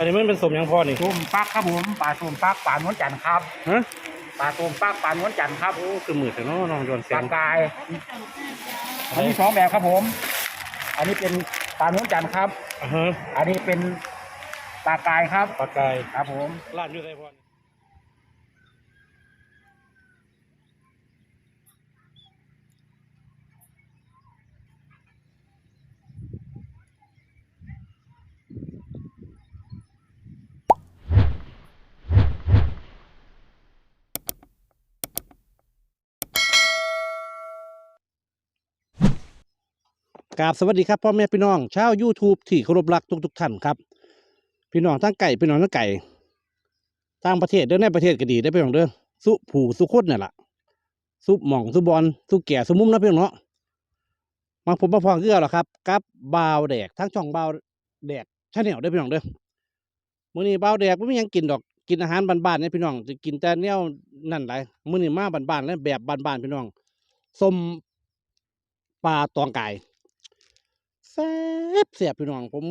อันนี้มันเป็นสมหยังพ่อนี่ ส้มปักครับผมปลาส้มปักปลานวลจันทร์ครับฮะ ปลาส้มปักปลานวลจันทร์ครับโอ้คือมือแต่น้องน้องโยนปเสียลางกาย อันนี้สองแบบครับผม อันนี้เป็นปลานวลจันทร์ครับ อ่าฮะอันนี้เป็นปลากายครับปลากาย ครับผม ร้านอยู่ไสพ่อนี่ กราบสวัสดีครับพ่อแม่พี่น้องชาว YouTube ที่เคารพรักทุกๆท่านครับ พี่น้องทั้งไก่พี่น้องทั้งไก่ต่างประเทศเด้อในประเทศก็ดีได้พี่น้องเด้อสุผูสุคดนี่แหละสุหม่องสุบอลสุแก่สุมุมนะพี่น้องเนาะมาผมมาพอคือเอาล่ะครับกับบาวแดกทั้งช่องบาวแดกชาแนลได้พี่น้องเด้อมื้อนี้บาวแดกบ่มียังกินดอกกินอาหารบ้านๆเนี่ยพี่น้องจะกินแต่แนวนั่นหลายมื้อนี้มาบ้านๆแล้วแบบบ้านๆพี่น้องส้มปลาตองไก่ แซ่บแซ่บพี่น้อง ผม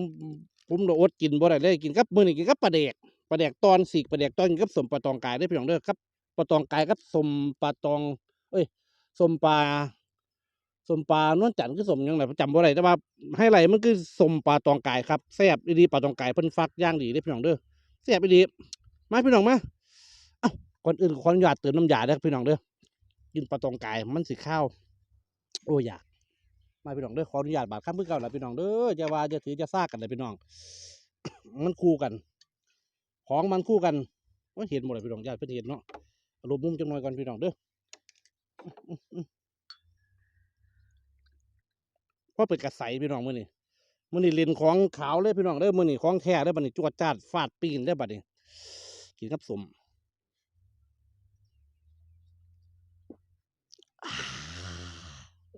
ผมโดอดกินบ่ได้เลยกินกับมื้อนี้กินกับปลาแดกปลาแดกตอนสีกปลาแดกตอนกินกับสมปลาตองกายได้พี่น้องเด้อครับปลาตองกายกับสมปลาตอง เอ้ยสมปลาสมปลานวลจันทร์คือสมยังไงจำบ่ได้แต่ว่าให้ไหลมันคือสมปลาตองกายครับแซ่บดีปลาตองกายเพิ่นฟักย่างดีเด้พี่น้องเด้อแซ่บดีมาพี่น้องมาเอ้าก่อนอื่นขออนุญาตเติมน้ำยาเด้อพี่น้องเด้อกินปลาตองกายมันสิข้าวโอ้อยาก มาพี่น้องเด้อขออนุญาตบาดข้ามพื่อเก่าแล้วพี่น้องเด้อจะว่าจะถือจะซากกันเลยพี่น้อง มันคู่กัน ของมันคู่กันว่าเห็นหมดเลยพี่น้องญาติเพื่อนเห็นเนาะรวมมุมจังหน่อยก่อนพี่น้องเด้ออื้อเพราเป็นกระใสพี่น้องมื้อนี้มื้อนี้เลนของขาวเลยพี่น้องเด้อมื้อนี้ของแท้เด้อบัดนี้จวดจาดฟาดปีนได้อบัดนี้กินกับสม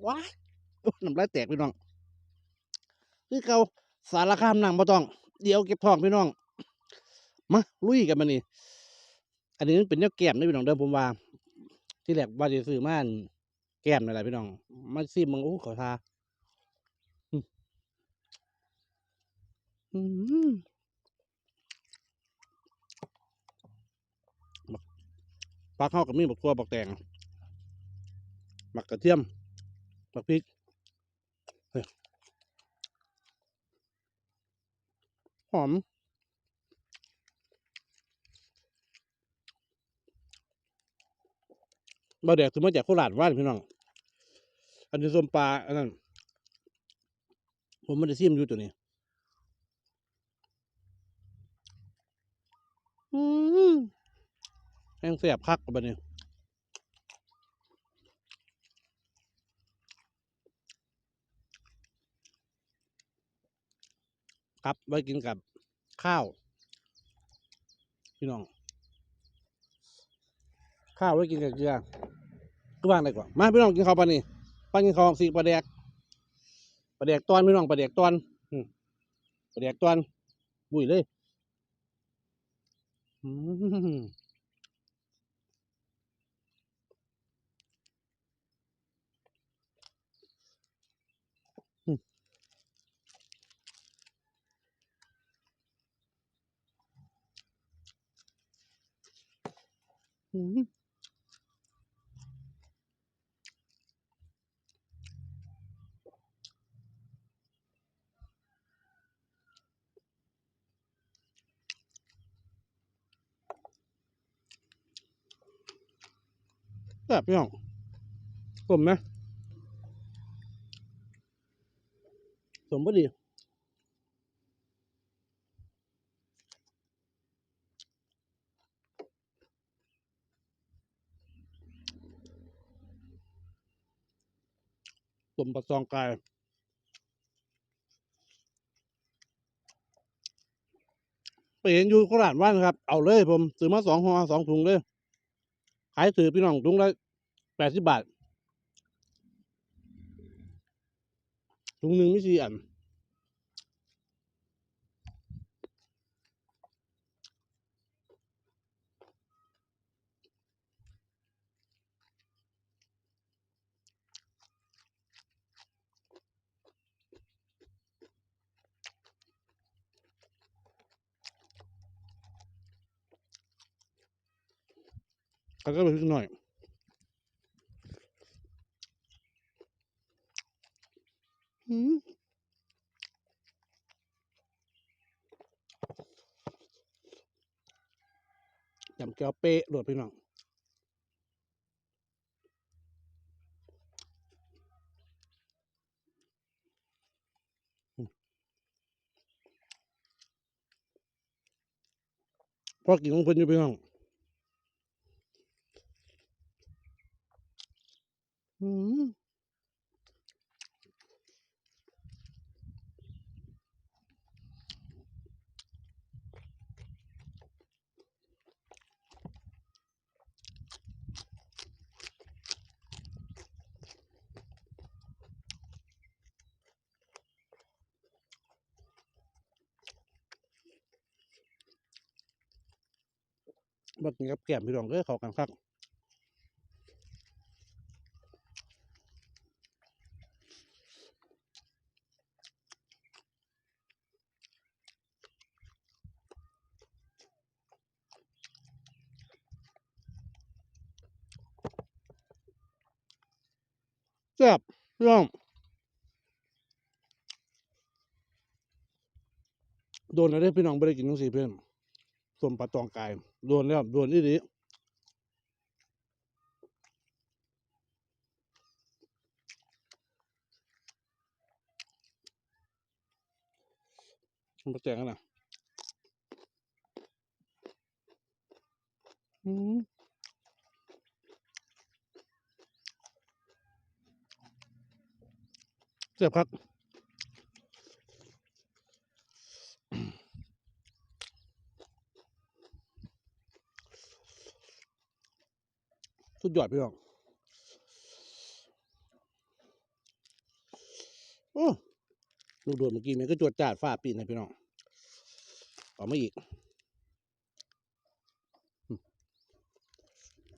ว้าย น้ำลายแตกพี่น้องคือเขาสารคามนั่งบ่ต้อง เดี๋ยวเก็บทองพี่น้อง มาลุยกันมานี่อันนี้มันเป็นเนื้อแก้มนะพี่น้องเดิมผมว่า ที่แรกว่าจะซื้อมานแก้มนั่นแหละพี่น้องมาซิมมึงโอ้ขอทาอืมอืมบักปลาเข้ากับมีบักตัวบักแตงบักกระเทียมบักพริกเฮ้ย หอม บาแดกถึงมาจากโคราชว่านพี่น้อง อันนี้ส้มปลา อันนั้น ผมไม่ได้ซิมอยู่ตัวนี้ อืมแห้งเสียบคักกับบันนี้ ครับ ไว้กินกับข้าว พี่น้อง ข้าวไว้กินกับเกลือก็ว่างได้กว่า มาพี่น้องกินข้าวปลานี่ปลากินข้าวสีปลาแดกปลาแดกตอนพี่น้องปลาแดกตอนปลาแดกตอนบุยเลย อืม อืมแบบพี่น้อ ผมประซองกายไปเห็นอยู่โคราดว่านครับ เอาเลยผมซื้อมาสองห่อสองถุงเลย ขายถือพี่น้องถุงละแปดสิบบาทถุงหนึ่งไม่สี่อัน ก็ก็ไปขึ้นหน่อย อืมจำแก้วเป๊ะโดดพี่น้องพอกินของเพิ่นอยู่พี่น้อง อืมบักกินกับแก้มพี่น้องเอ้ยเข้ากันคักแซ่บพี่น้อง โดนแล้วเด้พี่น้องไม่ได้กินทั้งสี่เพื่อนสมปลาตองกาย โดนแล้วโดนอีดีมาแจงกันนะอืม เจ็บครับสุดยอดพี่น้องโอ้ลูกโดดเมื่อกี้มันก็จวดจาดฝ้าปีนให้พี่น้องเอามาอีก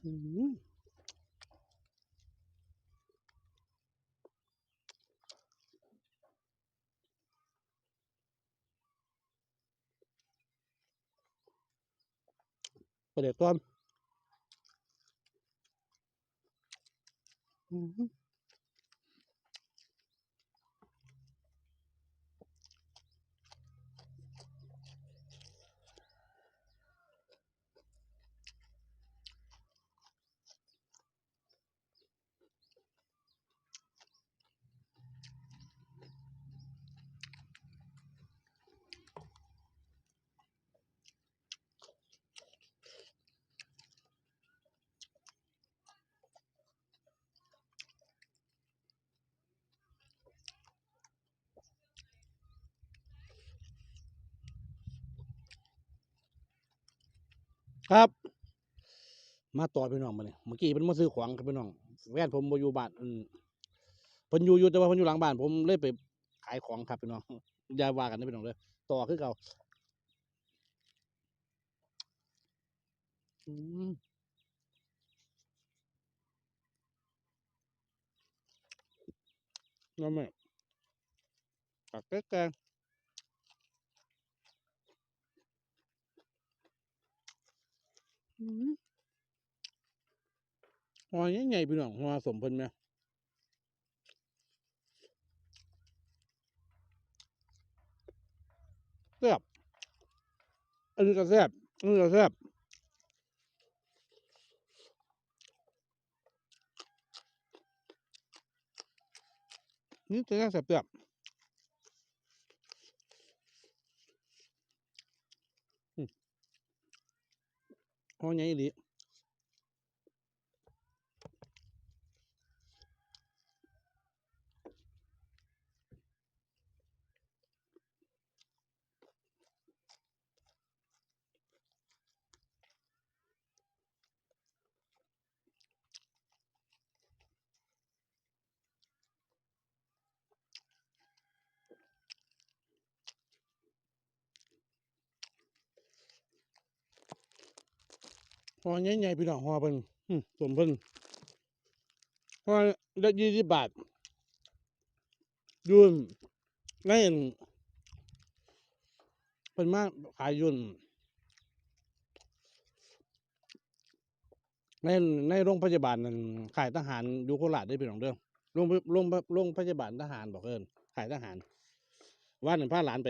อืม ประเครับ มาต่อพี่น้องมาเนี่ยเมื่อกี้เป็นมาซื้อของครับพี่น้องแว่นผมบ่อยู่บ้านอืมเพิ่นอยู่อยู่แต่ว่าเพิ่นอยู่หลังบ้าน ผมเลยไปขายของครับพี่น้องอย่าว่ากันนะพี่น้องเลยต่อคือเก่าอืมน้ำแม่ตักแกงอืม หอยใหญ่ๆพี่น้องหัวสมเพิ่นไหมแซ่บอันนี้ก็แซ่บอันนี้ก็แซ่บนี่จะแซ่บแซ่บอื มหอย หญ่ดีหอใหญ่ๆพี่น้องหอเพิ่นสมเพิ่นหอละยี่สิบบาทยุ่นในอันเพิ่นมากขายยุ่นในในโรงพยาบาลนั่นขายทหารอยู่โคราชได้พี่น้องเด้อโรงโรงโรงพยาบาลทหารบอกเอินขายทหาร ว่าหนึ่งพาหลานไป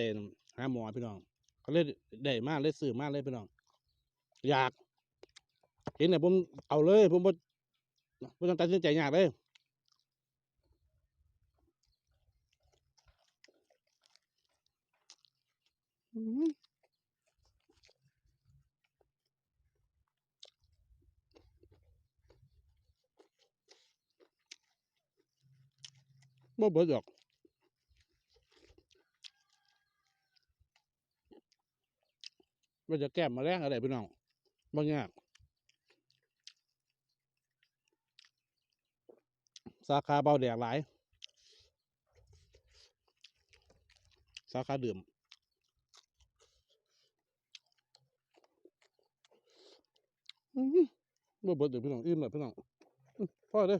หาหมอพี่น้องเขาเลยได้มากเลยซื้อมากเลยพี่น้อง อยาก เห็นเนี่ยผมเอาเลย ผมบ่บ่ต้องตัดสินใจยากเลยอืมบ่เบิดหรอกว่าจะแก้มมาแรงอะไรพี่น้องบางอย่างสาขาเบาแดกหลาย สาขาดื่มอื้อหือบ่เบิดเดี๋ยวพี่น้องอิ่มเลยพี่น้องพ่อเด้อ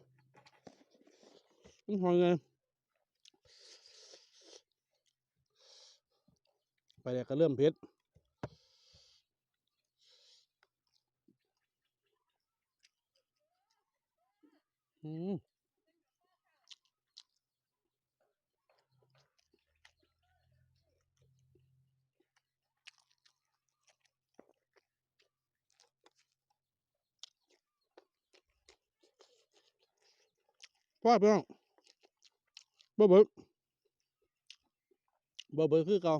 อื้อหอยไงไปแดกก็เริ่มเผ็ดอืม พ่อพี่น้องบ่เบิดบ่เบิดคือเก่า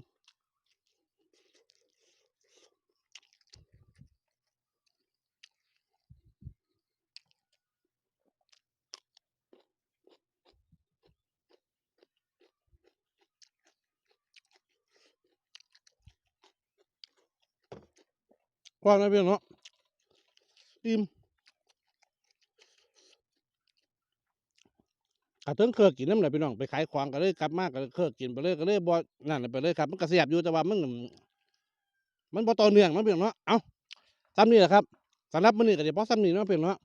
พ่อนะพี่น้องเนาะอิ่ม กระเทิงเครือกินน้ำไหลพี่น้องไปขายของก็เลยกลับมาก็เลยเครือกินไปเลยก็เลยบ่นั่นน่ะไปเลยครับ มันก็เสียบอยู่แต่ว่ามันมันบ่ต่อเนื่องมันะพี่น้องเนาะเอ้าซ้ำนี่แหละครับสำหรับมื้อนี้ก็สิพอซ้ำนี้เนาะพี่น้องเนาะ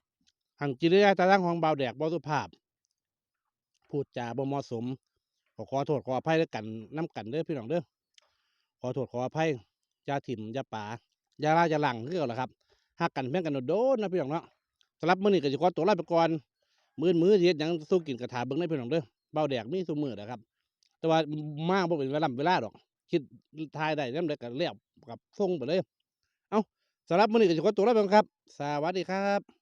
หันกิริยาตาตั้งของเบาแดกบ่สุภาพ พูดจาบ่เหมาะสม ขอขอโทษขออภัยด้วยกันน้ำกันเด้อพี่น้องเด้อขอโทษขออภัยยาถิ่มยาป่ายาลาอย่าหลังคือเอาละครับหักกันเพียงกันโดนนะพี่น้องเนาะสำหรับมื้อนี้ก็สิขอตัวลาไปก่อน มื้อมื้อเย็ดหยังสู้กินกระถาเบิ้งได้เพี่น้องเด้อเบาแดกมีซุมื้อนะครับ แต่ว่ามาบ่เป็นเวลาเวลาดอก คิดทายได้นำได้ก็เรียบกับส่งไปเลย เอ้าสำหรับมื้อนี้ก็จะขอตัวลาไปก่อนครับ สวัสดีครับ